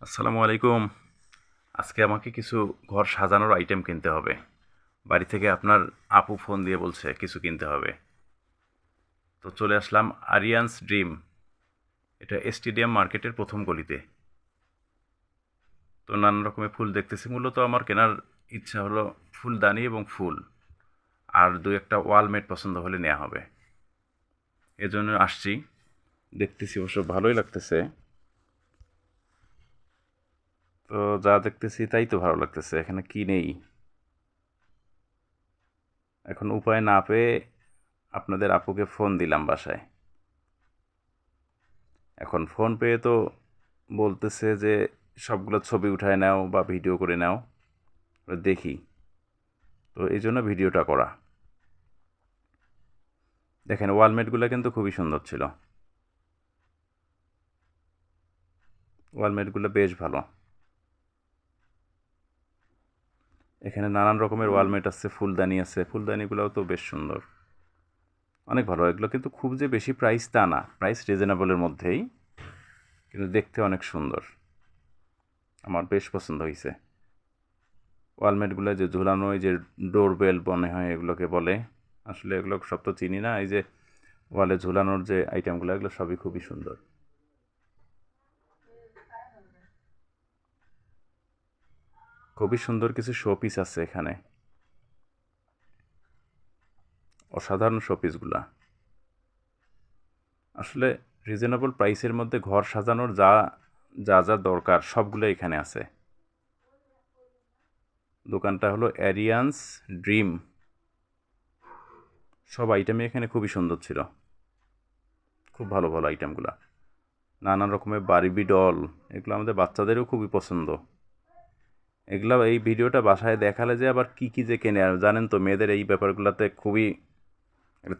আসসালামু আলাইকুম। আজকে আমাকে কিছু ঘর সাজানোর আইটেম কিনতে হবে। বাড়ি থেকে আপনার আপু ফোন দিয়ে বলছে কিছু কিনতে হবে। তো চলে আসলাম আরিয়ান্স ড্রিম এটা স্টেডিয়াম মার্কেটের প্রথম গলিতে। তো নানান রকমের ফুল দেখতেছি। মূলত আমার কেনার ইচ্ছা হলো ফুলদানি এবং ফুল। আর দু একটা ওয়ালমেট পছন্দ হলে নেওয়া হবে। এজন্য আসছি। দেখতেছি অবশ্য ভালোই লাগতেছে। তো যা দেখতেছি তাই তো ভালো লাগতেছে, এখানে কি নেই? এখন উপায় না পেয়ে আপনাদের আপুকে ফোন দিলাম বাসায়। এখন ফোন পেয়ে তো বলতেছে যে সবগুলো ছবি উঠায় নাও বা ভিডিও করে নাও দেখি। তো এই জন্য ভিডিওটা করা। দেখেন ওয়ালমেটগুলো কিন্তু খুবই সুন্দর ছিল। ওয়ালমেটগুলো বেশ ভালো। এখানে নানান রকমের ওয়ালমেট আছে, ফুলদানি আছে। ফুলদানিগুলোও তো বেশ সুন্দর। অনেক ভালো। এগুলো কিন্তু খুব যে বেশি প্রাইস তা না। প্রাইস রিজনেবলের মধ্যেই, কিন্তু দেখতে অনেক সুন্দর। আমার বেশ পছন্দ হয়েছে ওয়ালমেটগুলো যে ঝুলানো এই যে ডোরবেল মনে হয় এগুলোকে বলে। আসলে এগুলো সব তো চিনি না। এই যে ওয়ালে ঝুলানোর যে আইটেমগুলো এগুলো সবই খুবই সুন্দর। খুবই সুন্দর কিছু শোপিস আছে এখানে। অসাধারণ শোপিসগুলা আসলে রিজনেবল প্রাইসের মধ্যে ঘর সাজানোর যা যা যা দরকার, সবগুলো এখানে আছে। দোকানটা হলো অ্যারিয়ান্স ড্রিম সব আইটেমই এখানে খুবই সুন্দর ছিল। খুব ভালো ভালো আইটেমগুলো নানান রকমের বারবি ডল এগুলো আমাদের বাচ্চাদেরও খুবই পছন্দ। এগুলো এই ভিডিওটা বাসায় দেখালে যে আবার কী কী যে কেনে আর জানেন তো, মেয়েদের এই ব্যাপারগুলোতে খুবই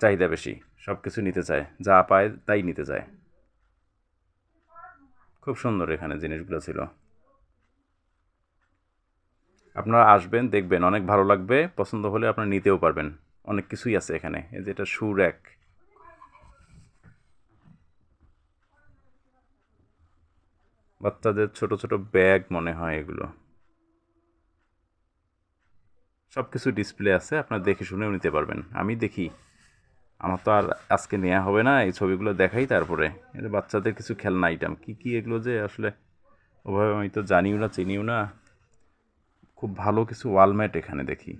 চাহিদা বেশি সব কিছু নিতে চায়, যা পায় তাই নিতে চায়। খুব সুন্দর এখানে জিনিসগুলো ছিল। আপনারা আসবেন, দেখবেন, অনেক ভালো লাগবে, পছন্দ হলে আপনারা নিতেও পারবেন। অনেক কিছুই আছে এখানে, এই যে এটা শু র্যাক বাচ্চাদের ছোট ছোট ব্যাগ মনে হয় এগুলো। সব কিছু ডিসপ্লে আছে, আপনার দেখে শুনেও নিতে পারবেন। আমি দেখি। আমার তো আর আজকে নেওয়া হবে না, এই ছবিগুলো দেখাই তারপরে। এটা বাচ্চাদের কিছু খেলনা আইটেম কী কী এগুলো যে আসলে ওভাবে আমি তো জানিও না, চিনিও না। খুব ভালো কিছু ওয়ালম্যাট এখানে দেখি।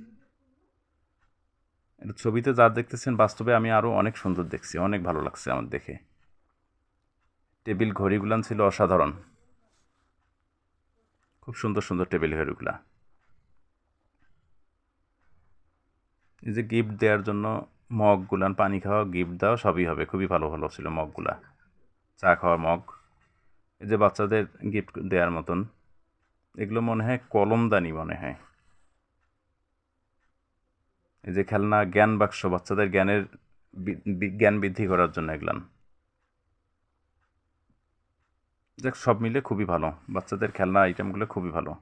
এটা ছবিতে যা দেখতেছেন বাস্তবে আমি আরও অনেক সুন্দর দেখছি, অনেক ভালো লাগছে আমার দেখে। টেবিল ঘড়িগুলান ছিল অসাধারণ। খুব সুন্দর সুন্দর টেবিল ঘড়িগুলা। এই যে গিফট দেওয়ার জন্য মগগুলান পানি খাওয়া গিফট দেওয়া সবই হবে। খুবই ভালো ভালো ছিল মগগুলা। চা খাওয়ার মগ। এই যে বাচ্চাদের গিফট দেওয়ার মতন। এগুলো মনে হয় কলমদানি মনে হয়। এই যে খেলনা, জ্ঞান বাক্স, বাচ্চাদের জ্ঞানের জ্ঞান বৃদ্ধি করার জন্য এগুলান দেখ সব মিলে খুবই ভালো। বাচ্চাদের খেলনা আইটেমগুলো খুবই ভালো।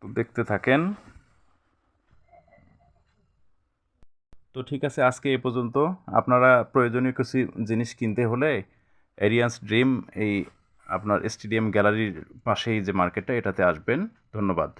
তো দেখতে থাকেন। তো ঠিক আছে, আজকে এ পর্যন্ত। আপনারা প্রয়োজনীয় কিছু জিনিস কিনতে হলে এরিয়ান্স ড্রিম এই আপনার স্টেডিয়াম গ্যালারির পাশেই যে মার্কেটটা এটাতে আসবেন। ধন্যবাদ।